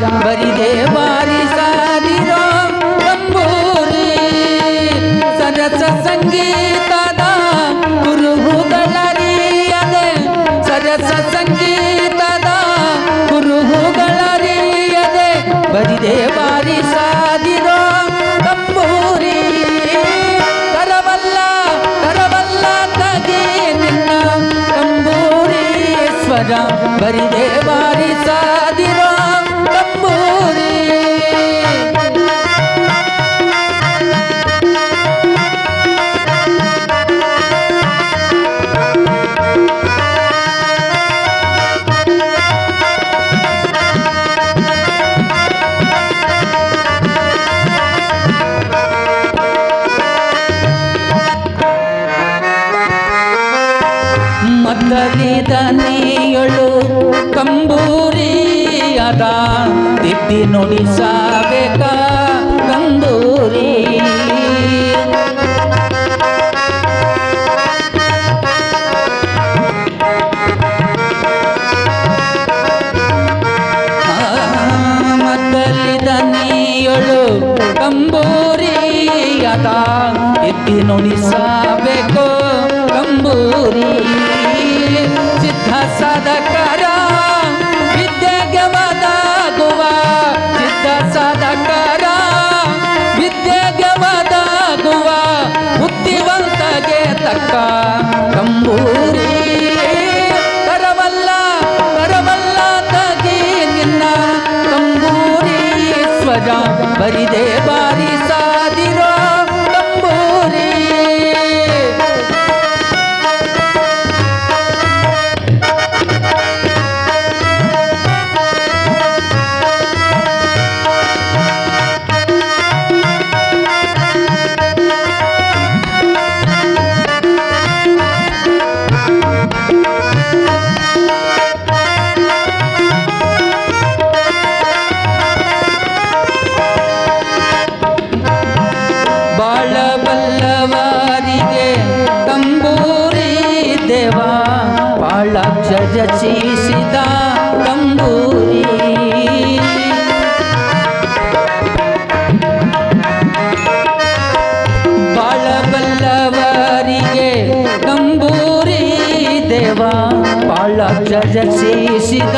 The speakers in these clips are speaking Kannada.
ಸ್ವರ ಬರಿದೆ ಬಾರಿಸಾದಿರೋ ಕಂಬೂರಿ ಸರಸ ಸಂಗೀತದ ಕುರುಹುಗಳರಿಯದೆ ಸರಸ ಸಂಗೀತದ ಕುರುಹುಗಳರಿಯದೆ ಬರಿದೆ ಬಾರಿಸಾದಿರೋ ಕಂಬೂರಿ ಕರವಲ್ಲ ಕರವಲ್ಲ ತಗಿ ನಿನ್ನ ಕಂಬೂರಿ ಸ್ವರ ಕಂಬೂರಿ ಅದ. ತಿದ್ದಿ ನುಡಿಸಬೇಕ ಕಂಬೂರಿ. ಮದ್ದಲಿದನೆಯೊಳು ಕಂಬೂರಿ ಅದ. ತಿದ್ದಿ ನುಡಿಸಬೇಕು ಕಂಬೂರಿ. ಸಿದ್ಧ ಸಾಧಕರ பரிதே பாரிஸ் ಬಾಳ ಬಲ್ಲವರಿಗೆ ತಂಬೂರಿ ದೇವ ಬಾಳಾಕ್ಷ ರಚಿಸಿದ ತಂಬೂರಿ. ಬಾಳ ಬಲ್ಲವರಿಗೆ ತಂಬೂರಿ ದೇವ ಬಾಳಾಕ್ಷ ರಚಿಸಿದ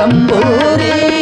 கடம்பூரே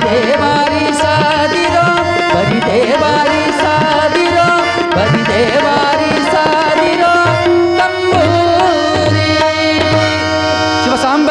பரிதேவாரி சாதிரோ பரிதேவாரி சாதிரோ பரிதேவா